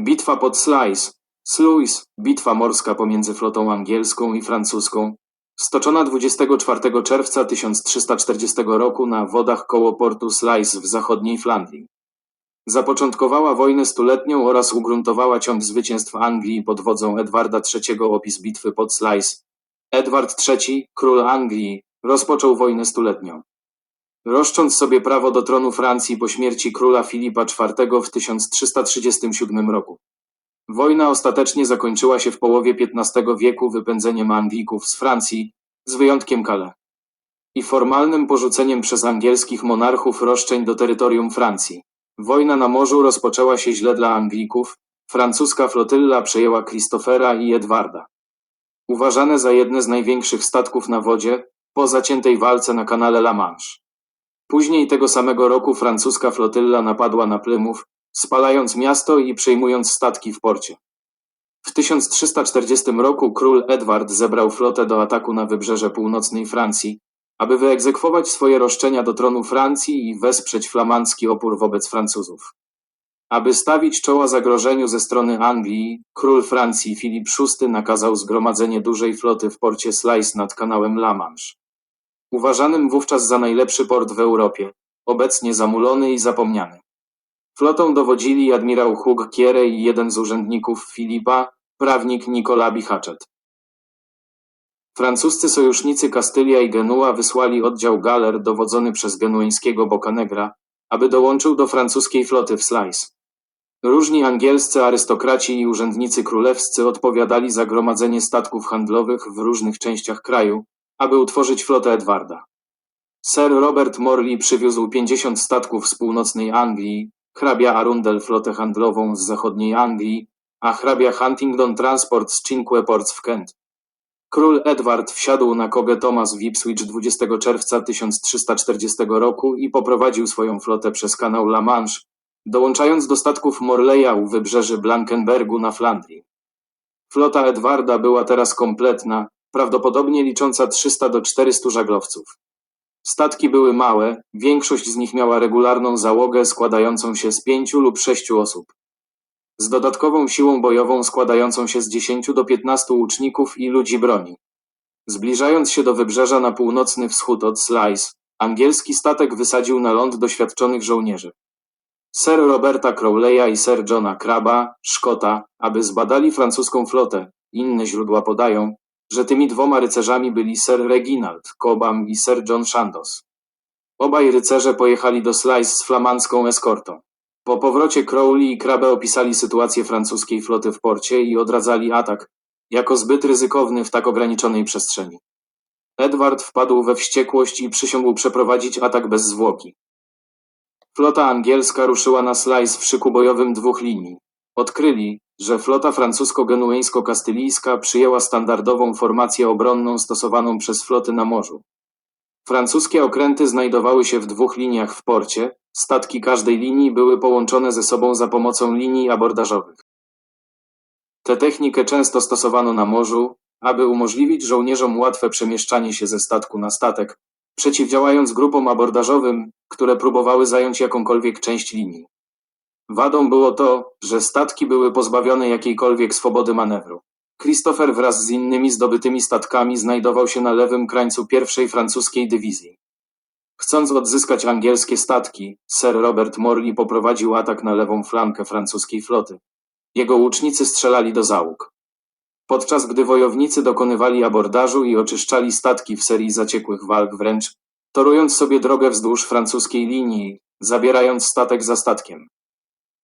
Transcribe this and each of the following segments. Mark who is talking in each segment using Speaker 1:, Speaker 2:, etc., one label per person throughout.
Speaker 1: Bitwa pod Sluys, Sluys, bitwa morska pomiędzy flotą angielską i francuską, stoczona 24 czerwca 1340 roku na wodach koło portu Sluys w zachodniej Flandrii. Zapoczątkowała wojnę stuletnią oraz ugruntowała ciąg zwycięstw Anglii pod wodzą Edwarda III. Opis bitwy pod Sluys. Edward III, król Anglii, rozpoczął wojnę stuletnią. Roszcząc sobie prawo do tronu Francji po śmierci króla Filipa IV w 1337 roku. Wojna ostatecznie zakończyła się w połowie XV wieku wypędzeniem Anglików z Francji, z wyjątkiem Calais, i formalnym porzuceniem przez angielskich monarchów roszczeń do terytorium Francji. Wojna na morzu rozpoczęła się źle dla Anglików, francuska flotylla przejęła Christophera i Edwarda. Uważane za jedne z największych statków na wodzie, po zaciętej walce na kanale La Manche. Później tego samego roku francuska flotylla napadła na Plymouth, spalając miasto i przejmując statki w porcie. W 1340 roku król Edward zebrał flotę do ataku na wybrzeże północnej Francji, aby wyegzekwować swoje roszczenia do tronu Francji i wesprzeć flamandzki opór wobec Francuzów. Aby stawić czoła zagrożeniu ze strony Anglii, król Francji Filip VI nakazał zgromadzenie dużej floty w porcie Sluys nad kanałem La Manche. Uważanym wówczas za najlepszy port w Europie, obecnie zamulony i zapomniany. Flotą dowodzili admirał Hugh Kierę i jeden z urzędników Filipa, prawnik Nicolas Bichatchet. Francuscy sojusznicy Kastylia i Genua wysłali oddział galer dowodzony przez genueńskiego Boccanegra, aby dołączył do francuskiej floty w Sluys. Różni angielscy arystokraci i urzędnicy królewscy odpowiadali za gromadzenie statków handlowych w różnych częściach kraju, aby utworzyć flotę Edwarda. Sir Robert Morley przywiózł 50 statków z północnej Anglii, hrabia Arundel flotę handlową z zachodniej Anglii, a hrabia Huntingdon transport z Cinque Ports w Kent. Król Edward wsiadł na kogę Thomas w Ipswich 20 czerwca 1340 roku i poprowadził swoją flotę przez kanał La Manche, dołączając do statków Morleya u wybrzeży Blankenbergu na Flandrii. Flota Edwarda była teraz kompletna, prawdopodobnie licząca 300 do 400 żaglowców. Statki były małe, większość z nich miała regularną załogę składającą się z pięciu lub sześciu osób. Z dodatkową siłą bojową składającą się z 10 do 15 łuczników i ludzi broni. Zbliżając się do wybrzeża na północny wschód od Sluys, angielski statek wysadził na ląd doświadczonych żołnierzy. Sir Roberta Crowleya i Sir Johna Crabba, Szkota, aby zbadali francuską flotę. Inne źródła podają, że tymi dwoma rycerzami byli Sir Reginald Cobham i Sir John Chandos. Obaj rycerze pojechali do Sluys z flamandzką eskortą. Po powrocie Crowley i Crabbe opisali sytuację francuskiej floty w porcie i odradzali atak, jako zbyt ryzykowny w tak ograniczonej przestrzeni. Edward wpadł we wściekłość i przysiągł przeprowadzić atak bez zwłoki. Flota angielska ruszyła na Sluys w szyku bojowym dwóch linii. Odkryli, że flota francusko-genueńsko-kastylijska przyjęła standardową formację obronną stosowaną przez floty na morzu. Francuskie okręty znajdowały się w dwóch liniach w porcie, statki każdej linii były połączone ze sobą za pomocą linii abordażowych. Tę technikę często stosowano na morzu, aby umożliwić żołnierzom łatwe przemieszczanie się ze statku na statek, przeciwdziałając grupom abordażowym, które próbowały zająć jakąkolwiek część linii. Wadą było to, że statki były pozbawione jakiejkolwiek swobody manewru. Christopher wraz z innymi zdobytymi statkami znajdował się na lewym krańcu pierwszej francuskiej dywizji. Chcąc odzyskać angielskie statki, Sir Robert Morley poprowadził atak na lewą flankę francuskiej floty. Jego łucznicy strzelali do załóg. Podczas gdy wojownicy dokonywali abordażu i oczyszczali statki w serii zaciekłych walk wręcz, torując sobie drogę wzdłuż francuskiej linii, zabierając statek za statkiem.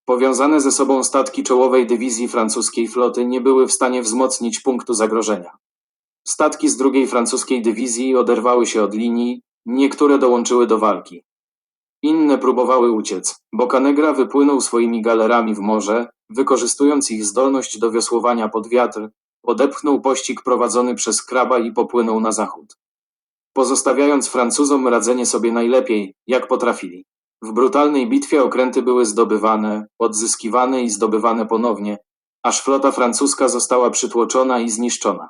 Speaker 1: Powiązane ze sobą statki czołowej dywizji francuskiej floty nie były w stanie wzmocnić punktu zagrożenia. Statki z drugiej francuskiej dywizji oderwały się od linii, niektóre dołączyły do walki. Inne próbowały uciec. Boccanegra wypłynął swoimi galerami w morze, wykorzystując ich zdolność do wiosłowania pod wiatr, odepchnął pościg prowadzony przez kraba i popłynął na zachód. Pozostawiając Francuzom radzenie sobie najlepiej, jak potrafili. W brutalnej bitwie okręty były zdobywane, odzyskiwane i zdobywane ponownie, aż flota francuska została przytłoczona i zniszczona.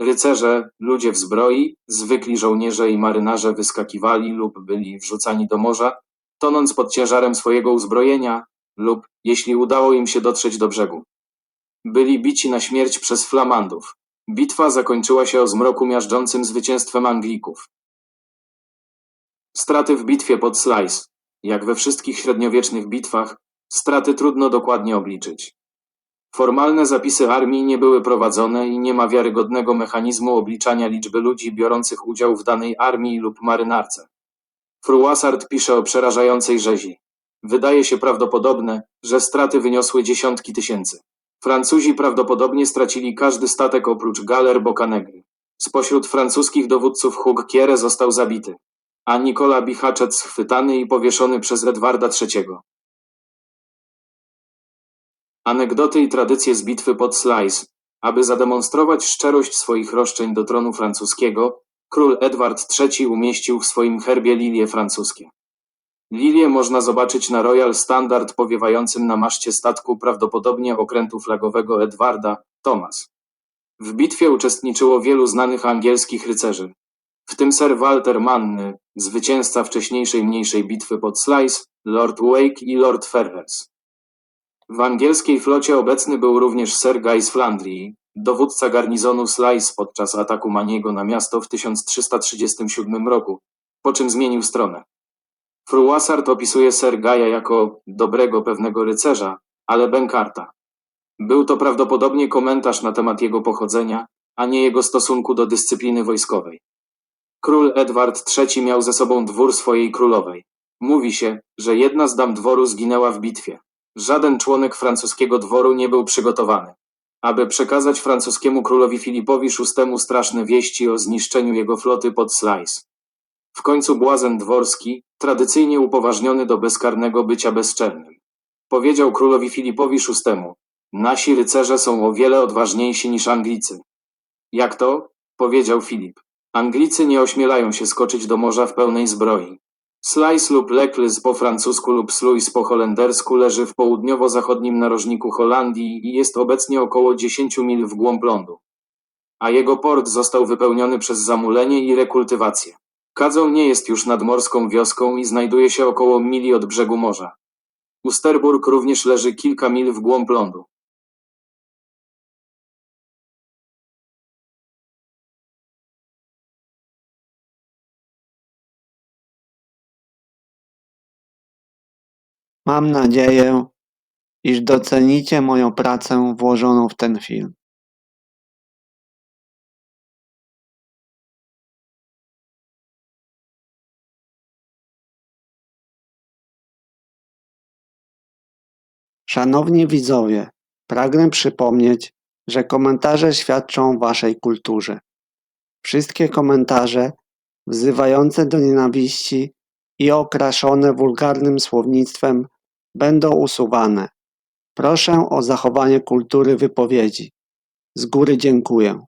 Speaker 1: Rycerze, ludzie w zbroi, zwykli żołnierze i marynarze wyskakiwali lub byli wrzucani do morza, tonąc pod ciężarem swojego uzbrojenia, lub jeśli udało im się dotrzeć do brzegu. Byli bici na śmierć przez Flamandów. Bitwa zakończyła się o zmroku miażdżącym zwycięstwem Anglików. Straty w bitwie pod Slice. Jak we wszystkich średniowiecznych bitwach, straty trudno dokładnie obliczyć. Formalne zapisy armii nie były prowadzone i nie ma wiarygodnego mechanizmu obliczania liczby ludzi biorących udział w danej armii lub marynarce. Froissart pisze o przerażającej rzezi. Wydaje się prawdopodobne, że straty wyniosły dziesiątki tysięcy. Francuzi prawdopodobnie stracili każdy statek oprócz galer Bocanegri. Spośród francuskich dowódców Hugh Kierre został zabity, a Nicolas Bichacet schwytany i powieszony przez Edwarda III. Anegdoty i tradycje z bitwy pod Slice. Aby zademonstrować szczerość swoich roszczeń do tronu francuskiego, król Edward III umieścił w swoim herbie lilie francuskie. Lilię można zobaczyć na Royal Standard powiewającym na maszcie statku prawdopodobnie okrętu flagowego Edwarda, Thomas. W bitwie uczestniczyło wielu znanych angielskich rycerzy, w tym Sir Walter Manny, zwycięzca wcześniejszej mniejszej bitwy pod Slice, Lord Wake i Lord Ferrers. W angielskiej flocie obecny był również Sir Guy z Flandrii, dowódca garnizonu Slice podczas ataku Maniego na miasto w 1337 roku, po czym zmienił stronę. Froissart opisuje Sir Guy'a jako dobrego pewnego rycerza, ale bękarta. Był to prawdopodobnie komentarz na temat jego pochodzenia, a nie jego stosunku do dyscypliny wojskowej. Król Edward III miał ze sobą dwór swojej królowej. Mówi się, że jedna z dam dworu zginęła w bitwie. Żaden członek francuskiego dworu nie był przygotowany, aby przekazać francuskiemu królowi Filipowi VI straszne wieści o zniszczeniu jego floty pod Slice. W końcu błazen dworski, tradycyjnie upoważniony do bezkarnego bycia bezczelnym, powiedział królowi Filipowi VI: Nasi rycerze są o wiele odważniejsi niż Anglicy. Jak to? powiedział Filip. Anglicy nie ośmielają się skoczyć do morza w pełnej zbroi. Slice lub Lekles po francusku lub Sluis po holendersku leży w południowo-zachodnim narożniku Holandii i jest obecnie około 10 mil w głąb lądu. A jego port został wypełniony przez zamulenie i rekultywację. Kadzą nie jest już nadmorską wioską i znajduje się około mili od brzegu morza. Usterburg również leży kilka mil w głąb lądu.
Speaker 2: Mam nadzieję, iż docenicie moją pracę włożoną w ten film. Szanowni widzowie, pragnę przypomnieć, że komentarze świadczą o waszej kulturze. Wszystkie komentarze wzywające do nienawiści i okraszone wulgarnym słownictwem będą usuwane. Proszę o zachowanie kultury wypowiedzi. Z góry dziękuję.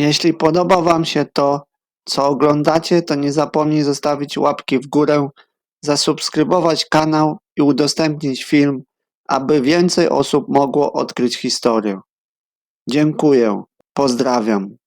Speaker 2: Jeśli podoba Wam się to, co oglądacie, to nie zapomnij zostawić łapki w górę, zasubskrybować kanał i udostępnić film, aby więcej osób mogło odkryć historię. Dziękuję. Pozdrawiam.